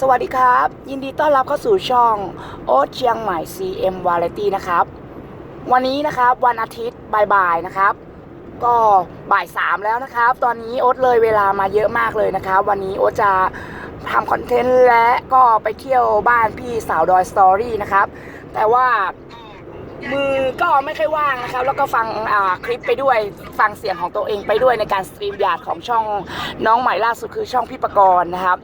สวัสดีครับ ยินดีต้อนรับเข้าสู่ช่องโอ๊ตเชียงใหม่ CM Variety นะครับ วันนี้นะครับวันอาทิตย์บ่ายๆนะครับ ก็บ่ายสามแล้วนะครับ ตอนนี้โอ๊ตเลยเวลามาเยอะมากเลยนะครับ วันนี้โอ๊ตจะทำคอนเทนต์และก็ไปเที่ยวบ้านพี่สาวดอยสตอรี่นะครับ แต่ว่ามือก็ไม่ค่อยว่างนะครับ แล้วก็ฟังคลิปไปด้วยฟังเสียงของตัวเองไปด้วยในการสตรีมยาดของช่องน้องใหม่ล่าสุดคือช่องพี่ประกรณ์นะครับ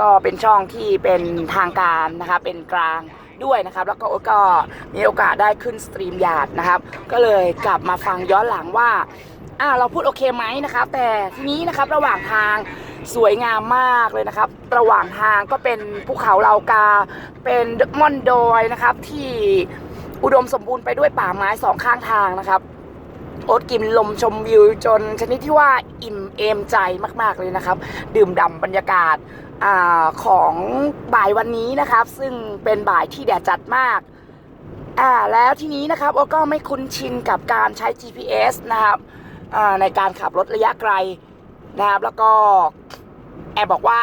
ก็เป็นช่องที่เป็นทางการนะครับเป็นกลางด้วยนะครับ แล้วก็โอ๊ตก็มีโอกาสได้ขึ้นสตรีมยาดนะครับ ก็เลยกลับมาฟังย้อนหลังว่าอ่าเราพูดโอเคไหมนะครับ แต่ทีนี้นะครับระหว่างทางสวยงามมากเลยนะครับ ระหว่างทางก็เป็นภูเขาเลากา เป็นม่อนดอยนะครับที่อุดมสมบูรณ์ไปด้วยป่าไม้สองข้างทางนะครับโอ๊ตกินลมชมวิวจนชนิดที่ว่าอิ่มเอมใจมาก ๆ เลยนะครับ ดื่มด่ำบรรยากาศ อของบ่ายวันนี้นะครับ ซึ่งเป็นบ่ายที่แดดจัดมากอ่าแล้วทีนี้นะครับโอ๊ตก็ไม่คุ้นชินกับการใช้ GPS นะครับในการขับรถระยะไกลนะครับ แล้วก็แอบบอกว่า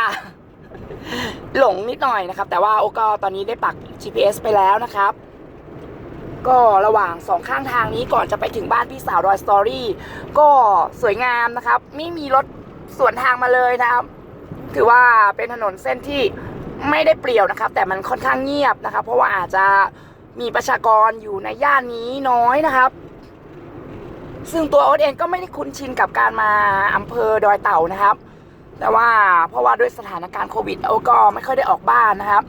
หลงนิดหน่อยนะครับ แต่ว่าโอ๊ตก็ตอนนี้ได้ปัก GPS ไปแล้วนะครับ ก็ระหว่างสองข้างทางนี้ก่อนจะไปถึงบ้านพี่สาวดอยสตอรี่ก็สวยงามนะครับ ไม่มีรถสวนทางมาเลยนะครับ ถือว่าเป็นถนนเส้นที่ไม่ได้เปลี่ยวนะครับ แต่มันค่อนข้างเงียบนะครับ เพราะว่าอาจจะมีประชากรอยู่ในย่านนี้น้อยนะครับ ซึ่งตัวโอ๊ตเองก็ไม่ได้คุ้นชินกับการมาอำเภอดอยเต่านะครับ แต่ว่าเพราะว่าด้วยสถานการณ์โควิดโอ๊ตก็ไม่ค่อยได้ออกบ้านนะครับ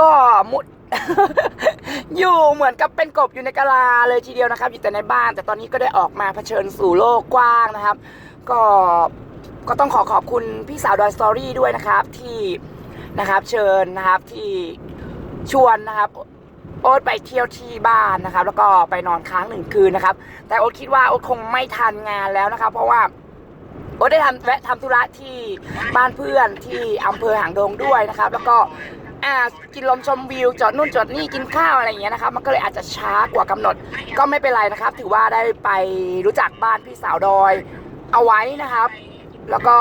ก็มุดอยู่เหมือนกับเป็นกบอยู่ในกะลาเลยทีเดียวนะครับ อยู่แต่ในบ้าน แต่ตอนนี้ก็ได้ออกมาเผชิญสู่โลกกว้างนะครับ ก็ ก็ต้องขอขอบคุณพี่สาวดอยสตอรี่ด้วยนะครับที่นะครับเชิญนะครับที่ชวนนะครับโอ๊ตไปเที่ยวที่บ้านนะครับ แล้วก็ไปนอนค้างหนึ่งคืนนะครับ แต่โอ๊ตคิดว่าโอ๊ตคงไม่ทันงานแล้วนะครับ เพราะว่าโอ๊ตได้ทำแวะทำธุระที่บ้านเพื่อนที่อำเภอหางดงด้วยนะครับ แล้วก็อ่ากินลมชมวิวจอดนู่นจอดนี่กินข้าวอะไรอย่างเงี้ยนะครับ มันก็เลยอาจจะช้ากว่ากำหนด ก็ไม่เป็นไรนะครับ ถือว่าได้ไปรู้จักบ้านพี่สาวดอยเอาไว้นะครับ แล้วก็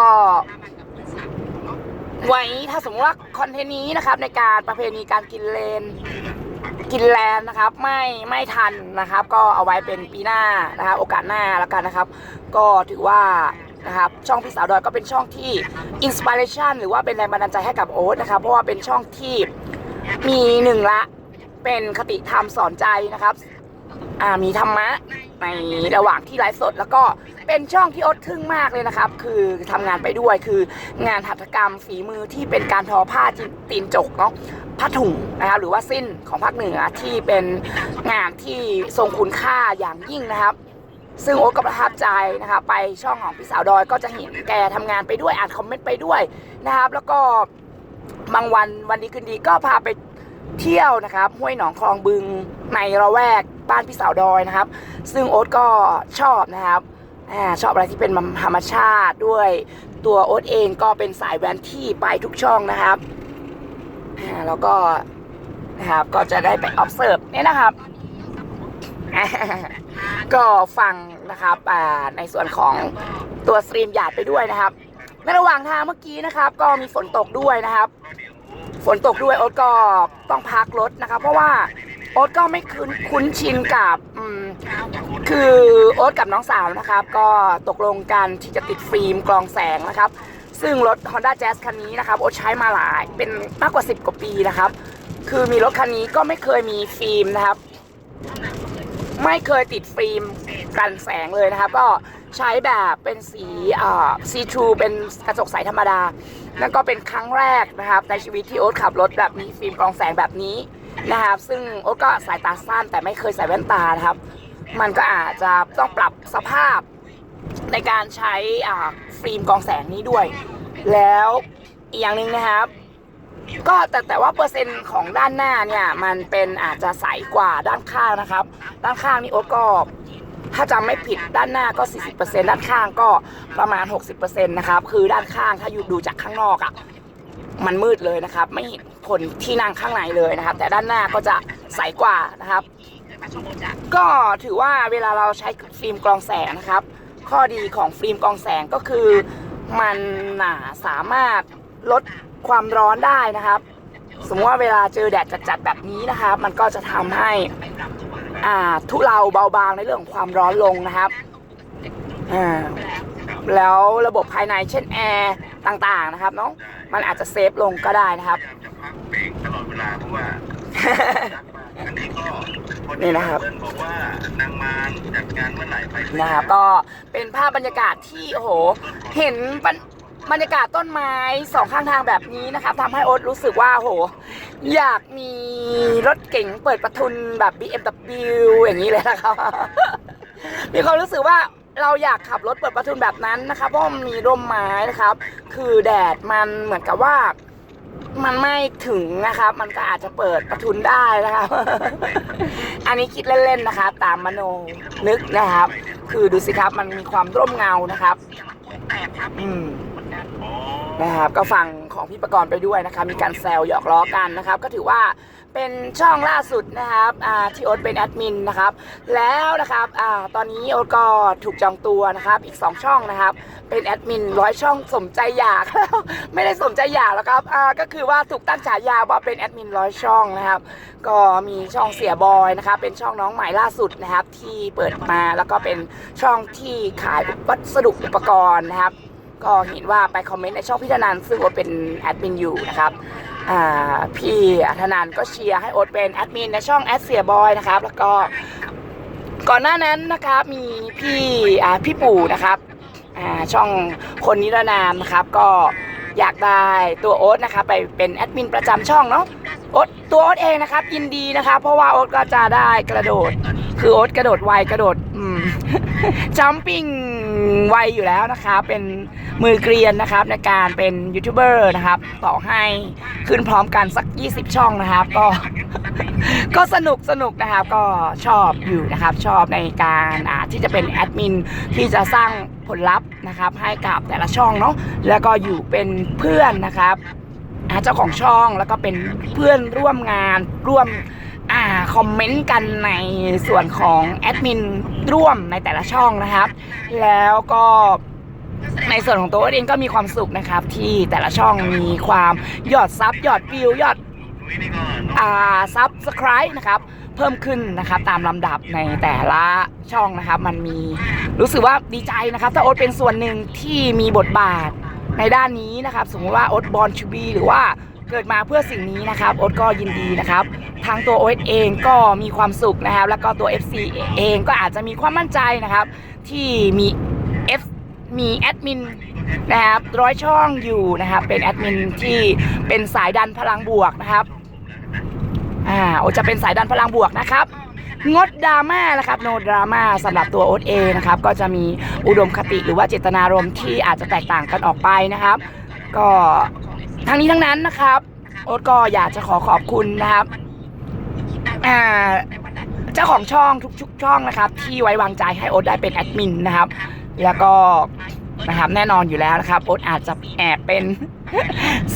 ไว้ถ้าสมมติว่าคอนเทนต์นี้นะครับ ในการประเพณีการกินเลน กินแลนนะครับ ไม่ไม่ทันนะครับ ก็เอาไว้เป็นปีหน้านะครับโอกาสหน้าแล้วกันนะครับ ก็ถือว่านะครับช่องพี่สาวดอยก็เป็นช่องที่อินสปิเรชันหรือว่าเป็นแรงบันดาลใจให้กับโอ๊ตนะครับ เพราะว่าเป็นช่องที่มีหนึ่งละเป็นคติธรรมสอนใจนะครับมีธรรมะในระหว่างที่ไลฟ์สดแล้วก็ เป็นช่องที่อ๊ตทึ่งมากเลยนะครับ คือทำงานไปด้วยคืองานหัตถกรรมฝีมือที่เป็นการทอผ้าตีนจกเนาะผ้าถุงนะครับหรือว่าสิ้นของภาคเหนือที่เป็นงานที่ทรงคุณค่าอย่างยิ่งนะครับซึ่งโอ๊ตก็ประทับใจนะครับไปช่องของพี่สาวดอยก็จะเห็นแกทำงานไปด้วยอ่านคอมเมนต์ไปด้วยนะครับ แล้วก็บางวันวันดีคืนดีก็พาไปเที่ยวนะครับห้วยหนองคลองบึงในระแวกบ้านพี่สาวดอยนะครับ ซึ่งโอ๊ตก็ชอบนะครับ ชอบอะไรที่เป็นธรรมชาติด้วยตัวโอ๊ตเองก็เป็นสายแวนที่ไปทุกช่องนะครับแล้วก็นะครับก็จะได้ไป observe เนี่ยนะครับ ก็ฟังนะครับในส่วนของตัวสตรีมหยาดไปด้วยนะครับในระหว่างทางเมื่อกี้นะครับ ก็มีฝนตกด้วยนะครับ ฝนตกด้วยโอ๊ตก็ต้องพักรถนะครับ เพราะว่า โอ๊ตก็ไม่คุ้นคุ้นชินกับคือโอ๊ตกับน้องสาวนะครับ ก็ตกลงกันที่จะติดฟิล์มกรองแสงนะครับ ซึ่งรถ Honda Jazz คันนี้นะครับโอ๊ตใช้มาหลายเป็นมากกว่า 10 กว่าปีนะครับ คือมีรถคันนี้ก็ไม่เคยมีฟิล์มนะครับ ไม่เคยติดฟิล์มกันแสงเลยนะครับ ก็ใช้แบบเป็นสีอ่าซีทรูเป็นกระจกใสธรรมดานั่นก็เป็นครั้งแรกนะครับ ในชีวิตที่โอ๊ตขับรถแบบมีฟิล์มกรองแสงแบบนี้ นะครับ ซึ่งโอ๊ตก็สายตาสั้นแต่ไม่เคยใส่แว่นตานะครับ มันก็อาจจะต้องปรับสภาพในการใช้ฟิล์มกองแสงนี้ด้วย แล้วอีกอย่างหนึ่งนะครับ ก็แต่แต่ว่าเปอร์เซ็นต์ของด้านหน้าเนี่ยมันเป็นอาจจะใสกว่าด้านข้างนะครับ ด้านข้างนี่โอ๊ตก็ถ้าจำไม่ผิดด้านหน้าก็ 40%ด้านข้างก็ประมาณ 60%นะครับ คือด้านข้างถ้าอยู่ดูจากข้างนอกอะ่ะ มันมืดเลยนะครับ ไม่เห็นผลที่นั่งข้างในเลยนะครับ แต่ด้านหน้าก็จะใสกว่านะครับ ก็ถือว่าเวลาเราใช้ฟิล์มกรองแสงนะครับ ข้อดีของฟิล์มกรองแสงก็คือ มันน่าสามารถลดความร้อนได้นะครับ สมมติว่าเวลาเจอแดดจัดๆแบบนี้นะครับ มันก็จะทำให้อ่าทุเลาเบาบางในเรื่องของความร้อนลงนะครับอ่า แล้วระบบภายในเช่นแอร์ต่างๆนะครับเนาะมันอาจจะเซฟลงก็ได้นะครับพยายามจะพักเบรกตลอดเวลาเพราะว่าอันนี้ก็พอดีนี่นะครับเพื่อนบอกว่านางมารจัดงานเมื่อไหร่ไปเลยนะครับก็เป็นภาพบรรยากาศที่โอ้โหเห็นบรรบรรยากาศต้นไม้สองข้างทางแบบนี้นะครับทำให้โอ๊ตรู้สึกว่าโอ้โห อยากมีรถเก๋งเปิดประทุนแบบ BMW อย่างนี้เลยนะครับ มีความรู้สึกว่า เราอยากขับรถเปิดประทุนแบบนั้นนะครับเพราะมันมีร่มไม้นะครับ คือแดดมันเหมือนกับว่ามันไม่ถึงนะครับ มันก็อาจจะเปิดประทุนได้นะครับ อันนี้คิดเล่นๆนะคะ ตามมโนนึกนะครับ คือดูสิครับมันมีความร่มเงานะครับ อืมนะครับ ก็ฟังของพี่ประกรณ์ไปด้วยนะคะ มีการแซวหยอกล้อกันนะครับ ก็ถือว่า เป็นช่องล่าสุดนะครับที่โอ๊ตเป็นแอดมินนะครับ แล้วนะครับอตอนนี้โอ๊ตก็ถูกจองตัวนะครับ อีก 2 ช่องนะครับ เป็นแอดมินร้อยช่องสมใจอยาก ไม่ได้สมใจอยากแล้วครับก็คือว่าถูกตั้งฉายาว่าเป็นแอดมินร้อยช่องนะครับ ก็มีช่องเสียบอยนะครับ เป็นช่องน้องใหม่ล่าสุดนะครับ ที่เปิดมาแล้วก็เป็นช่องที่ขายวัสดุอุปกรณ์นะครับ ก็เห็นว่าไปคอมเมนต์ในช่องพี่ธนันซึ่งโอ๊ตเป็นแอดมินอยู่นะครับ พี่อัธนันก็เชียร์ให้โอ๊ตเป็นแอดมินในช่องแอดเสียบอยนะครับ แล้วก็ก่อนหน้านั้นนะครับมีพี่พี่ปู่นะครับช่องคนนิรนามนะครับก็อยากได้ตัวโอ๊ตนะครับไปเป็นแอดมินประจำช่องเนาะโอ๊ตตัวโอ๊ตเองนะครับยินดีนะครับเพราะว่าโอ๊ตก็จะได้กระโดด คือโอ๊ตกระโดดไวกระโดดจัมปิ้ง ไวอยู่แล้วนะคะเป็นมือเกรียนนะครับในการเป็นยูทูบเบอร์นะครับ ต่อให้ขึ้นพร้อมกันสัก 20 ช่องนะครับ ก็ก็สนุกสนุกนะครับก็ชอบอยู่นะครับ ชอบในการที่จะเป็นแอดมินที่จะสร้างผลลัพธ์นะครับ ให้กับแต่ละช่องเนาะแล้วก็อยู่เป็นเพื่อนนะครับเจ้าของช่องแล้วก็เป็นเพื่อนร่วมงานร่วม อ่าคอมเมนต์กันในส่วนของแอดมินร่วมในแต่ละช่องนะครับ แล้วก็ในส่วนของตัวเองก็มีความสุขนะครับ ที่แต่ละช่องมีความยอดซับยอดวิวยอดอ่าซับสไคร b ์นะครับ เพิ่มขึ้นนะครับตามลำดับในแต่ละช่องนะครับ มันมีรู้สึกว่าดีใจนะครับ ถ้าโอ๊ตเป็นส่วนหนึ่งที่มีบทบาทในด้านนี้นะครับ สมมติว่าโอ๊ตบอลชูบีหรือว่า เกิดมาเพื่อสิ่งนี้นะครับโอ๊ตก็ยินดีนะครับ ทางตัวโอ๊ตเองก็มีความสุขนะครับ แล้วก็ตัว FC เองก็อาจจะมีความมั่นใจนะครับ ที่มี F มีแอดมินนะครับร้อยช่องอยู่นะครับ เป็นแอดมินที่เป็นสายดันพลังบวกนะครับอ่าโอตจะเป็นสายดันพลังบวกนะครับงดดราม่านะครับโนดราม่าสำหรับตัวโอ๊ตเองนะครับ ก็จะมีอุดมคติหรือว่าเจตนารมณ์ที่อาจจะแตกต่างกันออกไปนะครับ ก็ ทั้งนี้ทั้งนั้นนะครับ โอ๊ตก็อยากจะขอขอบคุณนะครับอ่าเจ้าของช่องทุกๆช่องนะครับ ที่ไว้วางใจให้โอ๊ตได้เป็นแอดมินนะครับ แล้วก็นะครับแน่นอนอยู่แล้วนะครับโอ๊ตอาจจะแอบเป็น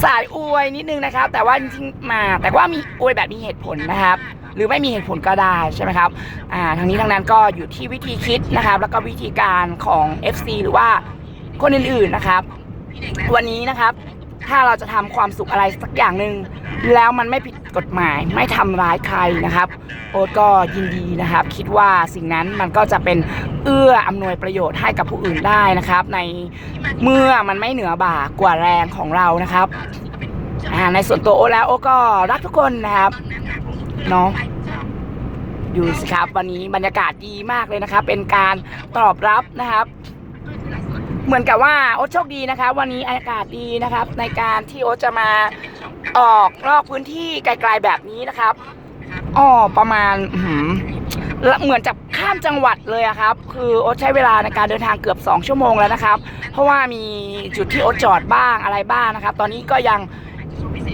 สายอวยนิดนึงนะครับ แต่ว่าจริงๆมาแต่ว่ามีอวยแบบมีเหตุผลนะครับ หรือไม่มีเหตุผลก็ได้ใช่ไหมครับอ่าทางนี้ทางนั้นก็อยู่ที่วิธีคิดนะครับ แล้วก็วิธีการของ FC หรือว่าคนอื่นๆนะครับ วันนี้นะครับ ถ้าเราจะทำความสุขอะไรสักอย่างหนึ่งแล้วมันไม่ผิดกฎหมายไม่ทำร้ายใครนะครับ โอ๊ตก็ยินดีนะครับ คิดว่าสิ่งนั้นมันก็จะเป็นเอื้ออำนวยประโยชน์ให้กับผู้อื่นได้นะครับ ในเมื่อมันไม่เหนือบ่ากว่าแรงของเรานะครับในส่วนตัวโอ๊ตแล้วโอ๊ตก็รักทุกคนนะครับเนาะดูสิครับวันนี้บรรยากาศดีมากเลยนะครับ เป็นการตอบรับนะครับ เหมือนกับว่าโอ๊ตโชคดีนะคะ วันนี้อากาศดีนะครับ ในการที่โอ๊ตจะมาออกนอกพื้นที่ไกลๆแบบนี้นะครับอ๋อประมาณหเหมือนจะข้ามจังหวัดเลยอะครับ คือโอ๊ตใช้เวลาในการเดินทางเกือบ 2 ชั่วโมงแล้วนะครับ เพราะว่ามีจุดที่โอ๊ตจอดบ้างอะไรบ้างนะครับ ตอนนี้ก็ยัง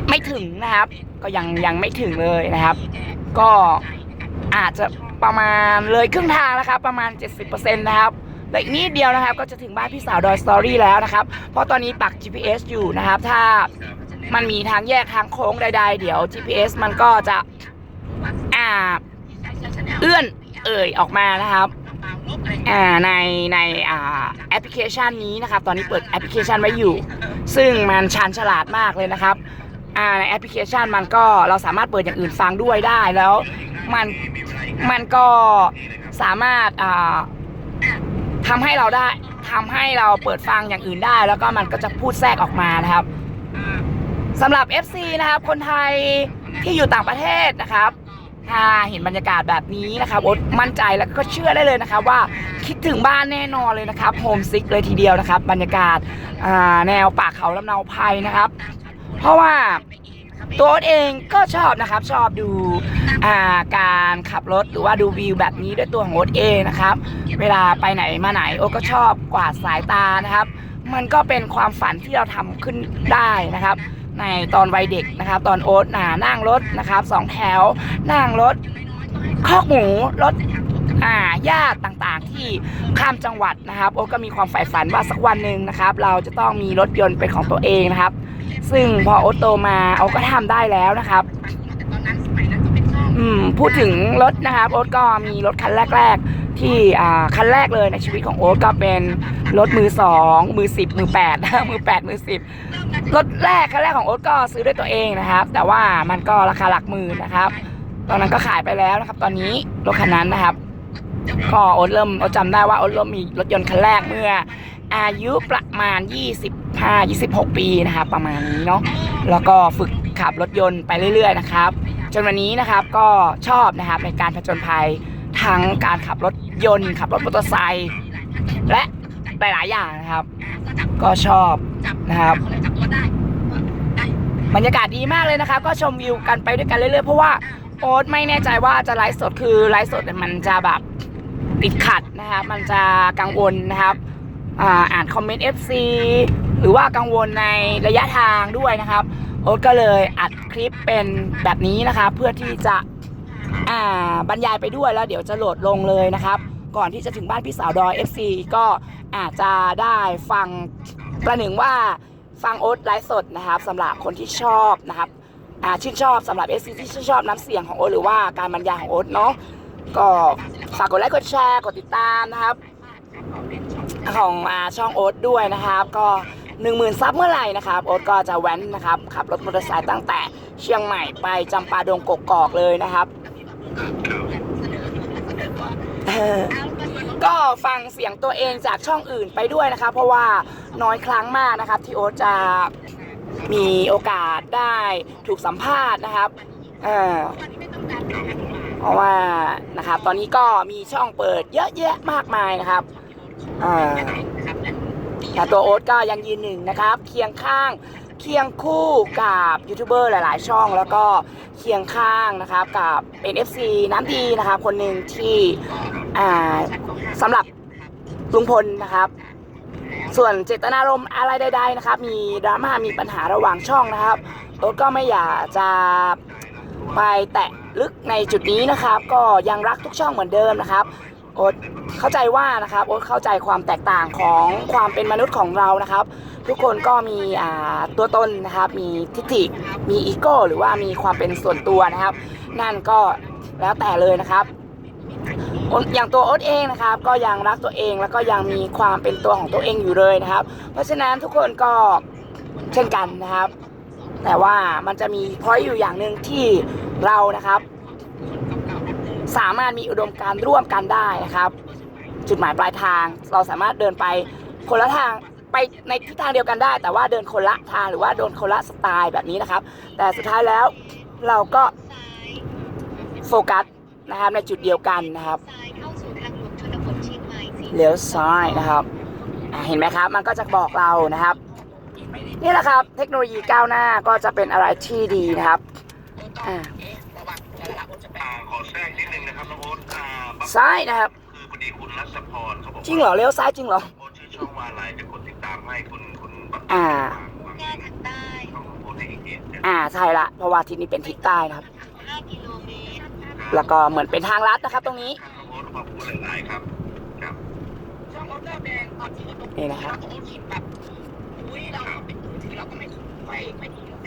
ไม่ถึงนะครับ ก็ยังยังไม่ถึงเลยนะครับ ก็อาจจะประมาณเลยครึ่งทางแล้วครับ ประมาณ 70%นะครับ เหลืออีกนิดเดียวนะครับ ก็จะถึงบ้านพี่สาวดอยสตอรี่แล้วนะครับ เพราะตอนนี้ปัก GPS อยู่นะครับ ถ้ามันมีทางแยกทางโค้งใดๆ เดี๋ยว GPS มันก็จะอ่าเอื้อนเอ่ยออกมานะครับอ่าในในอ่าแอปพลิเคชันนี้นะครับ ตอนนี้เปิดแอปพลิเคชันไว้อยู่ ซึ่งมันชาญฉลาดมากเลยนะครับอ่าในแอปพลิเคชันมันก็เราสามารถเปิดอย่างอื่นฟังด้วยได้แล้วมันมันก็สามารถอ่า ทำให้เราได้ทำให้เราเปิดฟังอย่างอื่นได้ แล้วก็มันก็จะพูดแทรกออกมานะครับสำหรับ FC นะครับ คนไทยที่อยู่ต่างประเทศนะครับถ้าเห็นบรรยากาศแบบนี้นะครับโอ๊ตมั่นใจแล้วก็เชื่อได้เลยนะครับ ว่าคิดถึงบ้านแน่นอนเลยนะครับโฮมซิกเลยทีเดียวนะครับ บรรยากาศแนวป่าเขาลำเนาไพรนะครับ เพราะว่า ตัวโอ๊ตเองก็ชอบนะครับ ชอบดูาการขับรถหรือว่าดูวิวแบบนี้ด้วยตัวของโอ๊ตเองนะครับ เวลาไปไหนมาไหนโอ๊ตก็ชอบกวาดสายตานะครับ มันก็เป็นความฝันที่เราทำขึ้นได้นะครับ ในตอนวัยเด็กนะครับ ตอนโอ๊ตน่ะนั่งรถนะครับสองแถวนั่งรถคอกหมูรถ อ่าญาติต่างๆที่ข้ามจังหวัดนะครับโอ๊ตก็มีความใฝ่ฝันว่าสักวันหนึ่งนะครับ เราจะต้องมีรถยนต์เป็นของตัวเองนะครับ ซึ่งพอโอ๊ตโตมาโอ๊ตก็ทำได้แล้วนะครับอืมพูดถึงรถนะครับโอ๊ตก็มีรถคันแรก ๆ ที่อ่าคันแรกเลยในชีวิตของโอ๊ตก็เป็นรถมือสองมือสิบมือแปดมือแปดมือสิบรถแรกคันแรกของโอ๊ตก็ซื้อด้วยตัวเองนะครับ แต่ว่ามันก็ราคาหลักหมื่นนะครับ ตอนนั้นก็ขายไปแล้วนะครับ ตอนนี้รถคันนั้นนะครับ ก็อ๊ตเริ่มอ๊ตจำได้ว่าอ๊ตเริ่มมีรถยนต์คันแรกเมื่อ อายุประมาณ 25 26 ปีนะครับประมาณนี้เนาะแล้วก็ฝึกขับรถยนต์ไปเรื่อย ๆ นะครับ จนวันนี้นะครับก็ชอบนะครับในการผจญภัยทั้งการขับรถยนต์ ขับรถมอเตอร์ไซค์และหลายๆอย่างนะครับ ก็ชอบนะครับบรรยากาศดีมากเลยนะครับก็ชมวิวกันไปด้วยกันเรื่อยๆเพราะว่าโอ๊ตไม่แน่ใจว่าจะไลฟ์สดคือไลฟ์สดมันจะแบบ ติดขัดนะครับ มันจะกังวลนะครับอ่านคอมเมนต์ FC หรือว่ากังวลในระยะทางด้วยนะครับโอ๊ตก็เลยอัดคลิปเป็นแบบนี้นะครับ เพื่อที่จะอ่าบรรยายไปด้วยแล้วเดี๋ยวจะโหลดลงเลยนะครับ ก่อนที่จะถึงบ้านพี่สาวดอย FC ก็อาจจะได้ฟังประหนึ่งว่าฟังโอ๊ตไลฟ์สดนะครับสำหรับคนที่ชอบนะครับอ่าชื่นชอบสำหรับ FC ที่ชื่นชอบน้ำเสียงของโอ๊ตหรือว่าการบรรยายของโอ๊ตเนาะ ก็ฝากกดไลค์กดแชร์กดติดตามนะครับ ของอาช่องโอ๊ตด้วยนะครับ ก็1 0,000ซับเมื่อไหร่นะครับ โอ๊ตก็จะแว้นนะครับขับรถมอเตอร์ไซค์ตั้งแต่เชียงใหม่ไปจำปาดงกกอกเลยนะครับก็ฟังเสียงตัวเองจากช่องอื่นไปด้วยนะครับเพราะว่าน้อยครั้งมากนะครับ ที่โอ๊ตจะมีโอกาสได้ถูกสัมภาษณ์นะครับ เออ เพราะว่านะครับ ตอนนี้ก็มีช่องเปิดเยอะแยะมากมายนะครับแต่ตัวโอ๊ตก็ยังยืนหนึ่งนะครับ เคียงข้างเคียงคู่กับยูทูบเบอร์หลาย ๆ ช่องแล้วก็เคียงข้างนะครับกับเป็น FC น้ำดีนะครับ คนหนึ่งที่สำหรับลุงพลนะครับ ส่วนเจตนารมณ์อะไรใด ๆ นะครับ มีดราม่ามีปัญหาระหว่างช่องนะครับโอ๊ตก็ไม่อยากจะ ไปแตะลึกในจุดนี้นะครับ ก็ยังรักทุกช่องเหมือนเดิมนะครับโอ๊ตเข้าใจว่านะครับโอ๊ตเข้าใจความแตกต่างของความเป็นมนุษย์ของเรานะครับ ทุกคนก็มีตัวตนนะครับ มีทิฏฐิมีอีโก้หรือว่ามีความเป็นส่วนตัวนะครับ นั่นก็แล้วแต่เลยนะครับอย่างตัวโอ๊ตเองนะครับ ก็ยังรักตัวเองแล้วก็ยังมีความเป็นตัวของตัวเองอยู่เลยนะครับ เพราะฉะนั้นทุกคนก็เช่นกันนะครับ แต่ว่ามันจะมีพอยอยู่อย่างหนึ่งที่เรานะครับ สามารถมีอุดมการณ์ร่วมกันได้นะครับ จุดหมายปลายทาง เราสามารถเดินไปคนละทางไปในทิศทางเดียวกันได้ แต่ว่าเดินคนละทางหรือว่าเดินคนละสไตล์แบบนี้นะครับ แต่สุดท้ายแล้วเราก็โฟกัสนะครับในจุดเดียวกันนะครับซ้ายเข้าสู่ทางหลวงชนบทเชียงใหม่สีเลี้ยวซ้ายนะครับอ่าเห็นไหมครับ มันก็จะบอกเรานะครับ นี่แหละครับ เทคโนโลยีก้าวหน้าก็จะเป็นอะไรที่ดีนะครับอ่าอ่าขอแทรกนิดนึงนะครับน้องโอ๊ตอ่าบางซ้ายนะครับคือพอดีคุณรัศพรเขาบอกว่าจริงเหรอเลี้ยวซ้ายจริงเหรอโอ๊ตชื่อช่องว่าอะไรจะกดติดตามให้คุณคุณบักอ่าวางหน้าทางใต้ช่องของโอ๊ตให้อีกนิดเดียวอ่าใช่ละเพราะว่าทิศนี้เป็นทิศใต้นะครับ5กิโลเมตรแล้วก็เหมือนเป็นทางลัดนะครับ ตรงนี้น้องโอ๊ตมาพูดหลายๆครับ ครับนี่นะครับ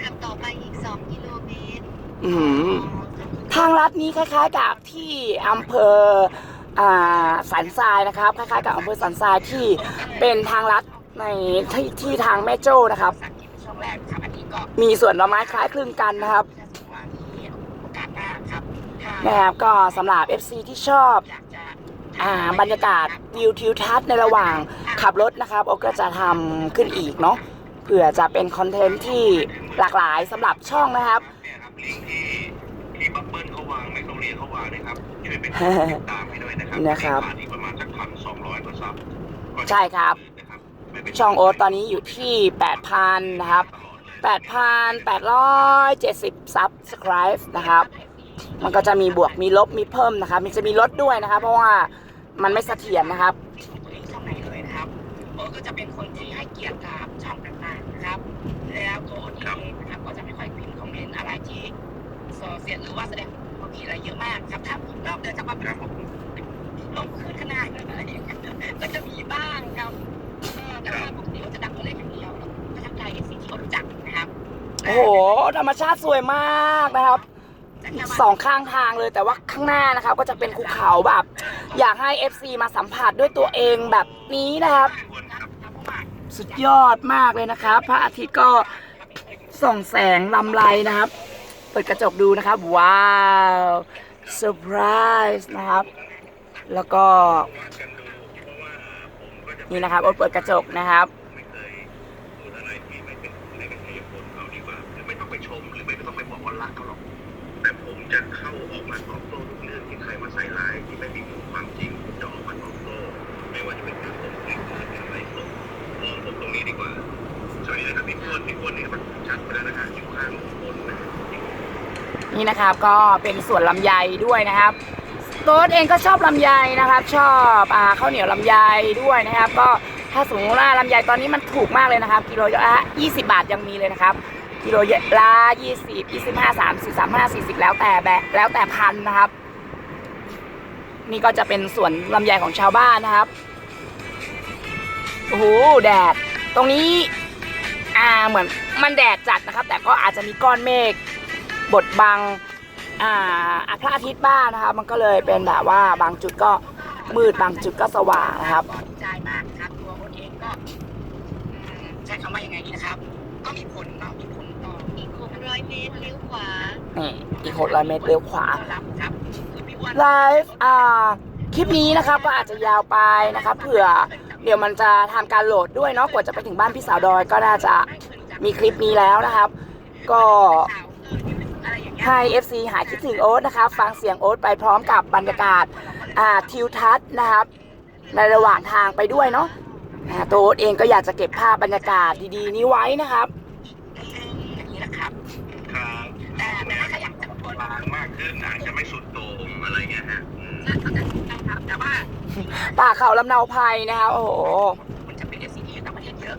ขับต่อไปอีก2กิโลเมตรอืมทางลัดนี้คล้าย ๆ กับที่อำเภออ่าสันทรายนะครับคล้ายๆกับอำเภอสันทรายที่เป็นทางลัดในที่ที่ทางแม่โจ้นะครับช่วงแรกครับอันนี้ก็มีสวนดอกไม้คล้ายคลึงกันนะครับว่าที่โอกาสหน้าครับถ้านะครับ ก็สำหรับ FC ที่ชอบอยากจะอ่าบรรยากาศวิวทิวทัศน์ในระหว่างขับรถนะครับโอก็จะทำขึ้นอีกเนาะ เผื่อจะเป็นคอนเทนต์ที่หลากหลายสำหรับช่องนะครับเนี่ยครับลิงก์ที่ที่บับเบิ้ลเขาวางแมกโนเลียเขาวางนะครับช่วยเป็นกดติดตามให้ด้วยนะครับนะครับตอนนี้ประมาณสักพันสองร้อยกว่าซับก็จะใช่ครับ นะครับไม่เป็นช่องโอ๊ตตอนนี้อยู่ที่ 8,000 นะครับ 8,870ซับสไคร b ์นะครับ มันก็จะมีบวกมีลบมีเพิ่มนะครับ มันจะมีลดด้วยนะครับ เพราะว่ามันไม่เสถียรนะครับ ของตัวเองช่องไหนเลยนะครับโอ๊ตก็จะเป็นคนที่ให้เกียรติกับ แล้วตัวโอ๊ตเองนะครับก็จะไม่ค่อยพิมพ์คอมเมนต์อะไรที่ส่อเสียดหรือว่าแสดงความคิดอะไรเยอะมากครับถ้านอกเหนือจากว่าเป็นผมลงขึ้นขนาดอะไรอย่างเงี้ยก็จะมีบ้างครับเออแต่ว่าปกติก็จะดังตัวเลขอย่างเดียวแล้วก็ทักทายสิ่งที่เขารู้จักนะครับ โอ้โหธรรมชาติสวยมากนะครับสองข้างทางเลยแต่ว่าข้างหน้านะครับ ก็จะเป็นภูเขาแบบ อยากให้ FC มาสัมผัสด้วยตัวเองแบบนี้นะครับ สุดยอดมากเลยนะครับ พระอาทิตย์ก็ส่องแสงลำไรนะครับ เปิดกระจกดูนะครับ ว้าวเซอร์ไพรส์นะครับ แล้วก็นี่นะครับอ๊ตเปิดกระจกนะครับอะไรที่ไม่เป็นในกระเทียมคนเขาดีกว่าไม่ต้องไปชมหรือไม่ต้องไปบอกว่ารักเขาหรอกแต่ผมจะเข้าออกมาตอบโต้ทุกเรื่องที่ใครมาใส่ร้ายที่ไม่มีความจริงจะออกมาตอบโต้ไม่ว่าจะเป็นการ วนพี่พวนนี่มันชัดไปแล้วนะฮะอยู่ข้างบนนะนี่นะครับก็เป็นสวนลำไยด้วยนะครับโต๊ดเองก็ชอบลำไยนะครับ ชอบอ่าข้าวเหนียวลำไยด้วยนะครับ ก็ถ้าสมมติว่าลำไยตอนนี้มันถูกมากเลยนะครับ กิโลละ20 บาทยังมีเลยนะครับ กิโลละ20 25 30 35 40 แล้วแต่แบบแล้วแต่พันนะครับ นี่ก็จะเป็นสวนลำไยของชาวบ้านนะครับโอ้โหแดดตรงนี้ อ่าเหมือนมันแดดจัดนะครับ แต่ก็อาจจะมีก้อนเมฆบดบังอ่าพระอาทิตย์บ้างนะครับมันก็เลยเป็นแบบว่าบางจุดก็มืดบางจุดก็สว่างนะครับก็ดีใจมากครับตัวโอ๊ตเองก็อืมใช้คำว่ายังไงดีนะครับ ก็มีผลเนาะมีผลต่ออีก600เมตรเลี้ยวขวานี่อีกหกร้อยเมตรเลี้ยวขวาต้อนรับครับคือพี่อ้วนไลฟ์อ่าคลิปนี้นะครับก็อาจจะยาวไปนะครับเผื่อเดี๋ยวมันจะทำการโหลดด้วยเนาะกว่าจะไปถึงบ้านพี่สาวดอยก็น่าจะมีคลิปนี้แล้วนะครับ ก็อะไรอย่างเงี้ยให้ FC หายคิดถึงโอ๊ตนะครับ ฟังเสียงโอ๊ตไปพร้อมกับบรรยากาศาทิวทัศน์นะครับ ในระหว่างทางไปด้วยเนาะตัวโอ๊ตเองก็อยากจะเก็บภาพบรรยากาศดีๆ นี้ไว้นะครับอย่างนี้นะครับแต่แต่ถ้าอยากจะบางมากขึ้นอาจจะไม่สุดโต่งอะไรเงี้ยฮะ นะครับ แต่ว่าป่าเขาลำเนาไพรนะครับโอ้โหมันจะเป็นเอฟซีที่ต่างประเทศเยอะ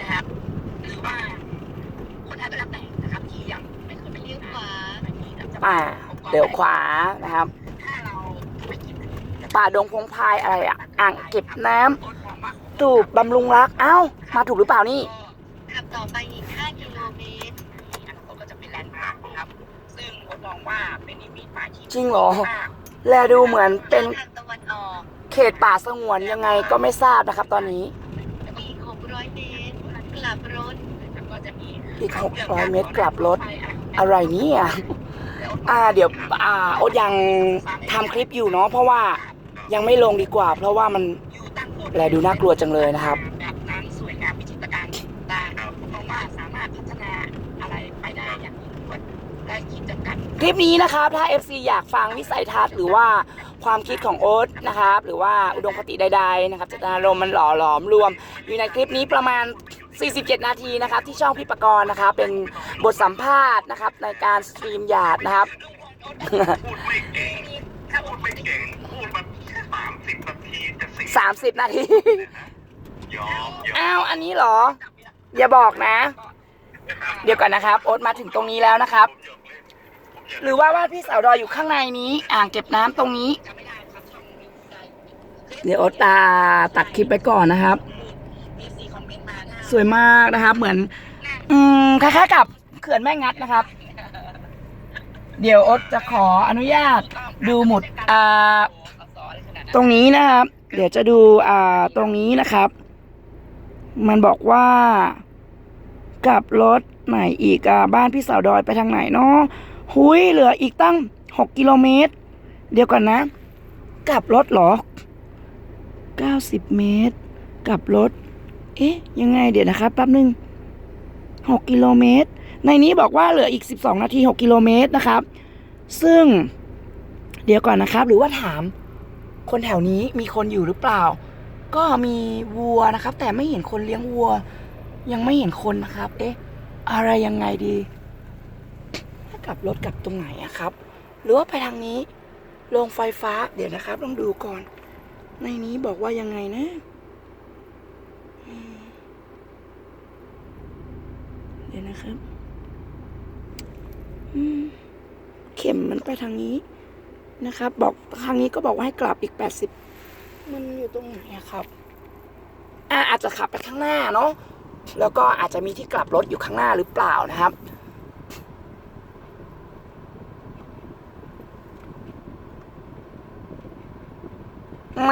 นะครับหรือว่าคนไทยก็แล้วแต่นะครับ ที่ยังไม่เคยไปเลี้เลี้ยยววขวาป่าเดี๋ยวขวานะครับ ถ้าเราไปกินป่าดงพงไพรอะไรอะอ่างเก็บน้ำตูบบำรุงรักเอ้า มาถูกหรือเปล่านี่ขับต่อไปอีก 5 กิโลเมตร อนาคตก็จะเป็นแลนด์มาร์คนะครับ ซึ่งผมมองว่าเป็นนิมิตหมายที่จริงเหรอ มาก แลดูเหมือนเป็น เขตป่าสงวนยังไงก็ไม่ทราบนะครับ ตอนนี้อีก600เมตรกลับรถแล้วก็จะมีอีก600เมตรกลับรถ อะไรเนี่ยอ่าเดี๋ยวอ่าโอ๊ตยังทำคลิปอยู่เนาะเพราะว่ายังไม่ลงดีกว่า เพราะว่ามันอยู่ตั้งโคตรแลดูน่ากลัวจังเลยนะครับแบบนั้นสวยงามวิจิตรการต่างๆเพราะว่าสามารถพัฒนาอะไรไปได้อย่างยิ่งยวดและขีดจำกัดคลิปนี้นะครับถ้า FC อยากฟังวิสัยทัศน์หรือว่า ความคิดของโอ๊ตนะครับ หรือว่าอุดมคติใดๆนะครับเจตนารมณ์มันหล่อหลอมรวม อยู่ในคลิปนี้ประมาณ 47 นาทีนะครับที่ช่องพี่ปกรณ์นะครับเป็นบทสัมภาษณ์นะครับในการสตรีมหยาดนะครับพูดไม่เก่งถ้าพูดไม่เก่งพูดมาสามสิบนาทีจะสี่30 นาที ยอมยอมอ้าว อันนี้เหรอ อย่าบอกนะ เดี๋ยวก่อนนะครับ โอ๊ตมาถึงตรงนี้แล้วนะครับ ผมยอมเล่นผมอยากหรือว่าว่าพี่สาวดอยอยู่ข้างในนี้ อ่างเก็บน้ำตรงนี้ เดี๋ยวโอ๊ตาตัดคลิปไปก่อนนะครับมีสี่คอมเมานะสวยมากนะครับ เหมือน อืมคล้ายๆกับเขื่อนแม่งัดนะครับ เดี๋ยวอ๊ตจะขออนุญาตดูหมุดอ่าตรงนี้นะครับ เดี๋ยวจะดูอ่าตรงนี้นะครับ มันบอกว่า กลับรถไหนอีกอะบ้านพี่สาวดอยไปทางไหนเนาะหุยเหลืออีกตั้งหกกิโลเมตร เดี๋ยวก่อนนะ กลับรถหรอ เก้าสิบเมตรกลับรถ เอ๊ะ ยังไงเดี๋ยวนะครับแป๊บหนึ่งหกกิโลเมตร ในนี้บอกว่าเหลืออีกสิบสองนาทีหกกิโลเมตรนะครับ ซึ่ง เดี๋ยวก่อนนะครับ หรือว่าถาม คนแถวนี้มีคนอยู่หรือเปล่า ก็มีวัวนะครับ แต่ไม่เห็นคนเลี้ยงวัว ยังไม่เห็นคนนะครับ เอ๊ะ อะไรยังไงดีให้กลับรถกลับตรงไหนอะครับ หรือว่าไปทางนี้โรงไฟฟ้าเดี๋ยวนะครับต้องดูก่อน ในนี้บอกว่ายังไงนะเดี๋ยวนะครับเข็มมันไปทางนี้นะครับ บอกทางนี้ก็บอกว่าให้กลับอีกแปดสิบมันอยู่ตรงไหนอะครับอะอาจจะขับไปข้างหน้าเนาะแล้วก็อาจจะมีที่กลับรถอยู่ข้างหน้าหรือเปล่านะครับ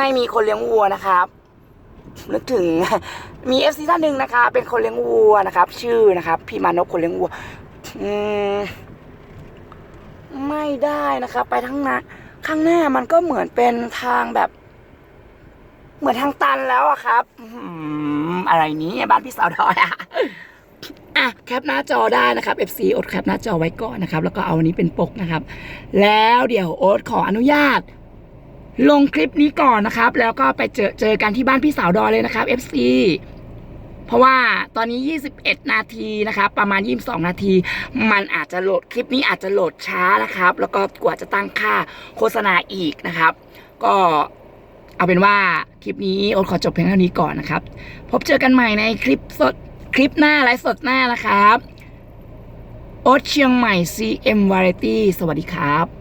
ไม่มีคนเลี้ยงวัวนะครับ นึกถึงมีเอฟซีท่านหนึ่งนะคะ เป็นคนเลี้ยงวัวนะครับ ชื่อนะครับ พี่มานพคนเลี้ยงวัวอืมไม่ได้นะครับ ไปทั้งหน้าข้างหน้ามันก็เหมือนเป็นทางแบบ เหมือนทางตันแล้วอะครับอืมอะไรนี้บ้านพี่สาวดอยอะอะแคปหน้าจอได้นะครับ FC อดแคปหน้าจอไว้ก่อนนะครับ แล้วก็เอาอันนี้เป็นปกนะครับ แล้วเดี๋ยวโอ๊ตขออนุญาต ลงคลิปนี้ก่อนนะครับ แล้วก็ไปเจอเจอกันที่บ้านพี่สาวดอเลยนะครับ FC เพราะว่าตอนนี้ 21 นาทีนะครับ ประมาณ 22 นาที มันอาจจะโหลดคลิปนี้อาจจะโหลดช้านะครับ แล้วก็กว่าจะตั้งค่าโฆษณาอีกนะครับ ก็เอาเป็นว่าคลิปนี้โอ๊ตขอจบเพียงเท่านี้ก่อนนะครับ พบเจอกันใหม่ในคลิปสดคลิปหน้าไลฟ์สดหน้านะครับ โอ๊ตเชียงใหม่ CM Variety สวัสดีครับ